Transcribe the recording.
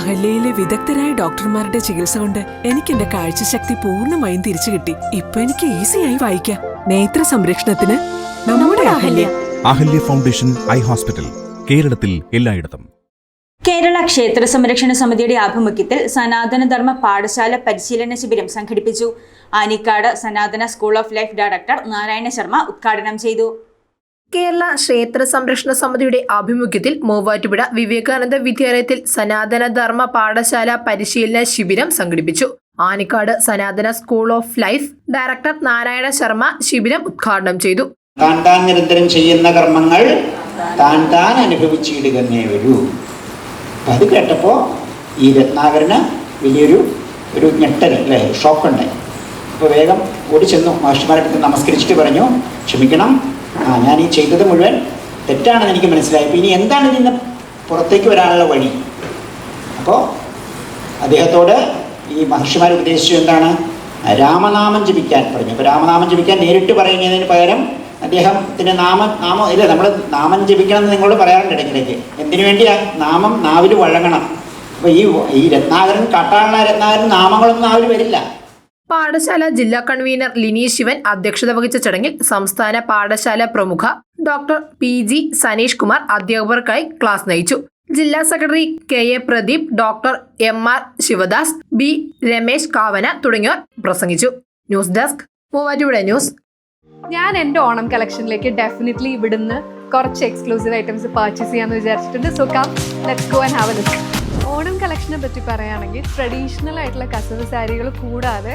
അഹല്യയിലെ വിദഗ്ധരായ ഡോക്ടർമാരുടെ ചികിത്സ കൊണ്ട് എനിക്ക് എന്റെ കാഴ്ചശക്തി പൂർണമായും തിരിച്ചു കിട്ടി. ഇപ്പൊ എനിക്ക് ഈസിയായി വായിക്കാം. നേത്ര സംരക്ഷണത്തിന് നമ്മുടെ Ahalya. Ahalya foundation eye hospital കേരളത്തിൽ എല്ലായിടത്തും. കേരള ക്ഷേത്ര സംരക്ഷണ സമിതിയുടെ ആഭിമുഖ്യത്തിൽ സനാതനധർമ്മ പാഠശാല പരിശീലന ശിബിരം സംഘടിപ്പിച്ചു. Anikkad Sanatana school of life director Narayana Sharma ഉദ്ഘാടനം ചെയ്തു. കേരള ക്ഷേത്ര സംരക്ഷണ സമിതിയുടെ ആഭിമുഖ്യത്തിൽ മൂവാറ്റുപുഴ വിവേകാനന്ദ വിദ്യാലയത്തിൽ സനാതന ധർമ്മ പാഠശാല പരിശീലന ശിബിരം സംഘടിപ്പിച്ചു. Anikkad Sanatana school of life director Narayana Sharma ശിബിരം ഉദ്ഘാടനം ചെയ്തു. താൻ താൻ നിരന്തരം ചെയ്യുന്ന കർമ്മങ്ങൾ താൻ താൻ വരൂ. അത് ഈ രത്നാകരന് വലിയൊരു ഒരു ഞെട്ടൽ അല്ലേ? ഷോക്കുണ്ടായി അപ്പോൾ വേഗം ഓടി ചെന്നു. മാഷ്മാരുടെ നമസ്കരിച്ചിട്ട് പറഞ്ഞു. ക്ഷമിക്കണം. ആ ഞാൻ ഈ ചെയ്തത് മുഴുവൻ തെറ്റാണെന്ന് എനിക്ക് മനസ്സിലായി. ഇനി എന്താണ് ഇതിന് പുറത്തേക്ക് വരാനുള്ള വഴി? അപ്പോൾ അദ്ദേഹത്തോട് ഈ മഹർഷിമാർ ഉപദേശിച്ചു എന്താണ്? രാമനാമം ജപിക്കാൻ പറഞ്ഞു. അപ്പോൾ രാമനാമം ജപിക്കാൻ നേരിട്ട് പറയുന്നതിന് പകരം അദ്ദേഹത്തിന്റെ നാമം നാമം ഇല്ല നമ്മൾ നാമം ജപിക്കണം എന്ന് നിങ്ങളോട് പറയാറുണ്ട് ഇടയ്ക്കിടയ്ക്ക്. എന്തിനു വേണ്ടിയാ? നാമം നാവിൽ വഴങ്ങണം. അപ്പോൾ ഈ ഈ രത്നാകരൻ കാട്ടാള രത്നാകരൻ നാമങ്ങളൊന്നും നാവിൽ വരില്ല. പാഠശാല ജില്ലാ കൺവീനർ ലിനി ശിവൻ അധ്യക്ഷത വഹിച്ച ചടങ്ങിൽ സംസ്ഥാന പാഠശാല പ്രമുഖ doctor P G Saneesh Kumar അധ്യാപകർക്കായി class നയിച്ചു. ജില്ലാ secretary K A Pradeep doctor M R Sivadas B Ramesh Kavana തുടങ്ങിയവർ പ്രസംഗിച്ചു. News desk Muvattupuzha news. ഞാൻ എന്റെ ഓണം കളക്ഷനിലേക്ക് ഡെഫിനറ്റ്ലി ഇവിടുന്ന് കുറച്ച് എക്സ്ക്ലൂസീവ് ഐറ്റംസ് പർച്ചേസ് ചെയ്യാന്ന് വിചാരിച്ചിട്ടുണ്ട്. So come let's go and have a look Onam കളക്ഷനെ പറ്റി പറയുകയാണെങ്കിൽ ട്രഡീഷണൽ ആയിട്ടുള്ള കസവ് സാരികൾ കൂടാതെ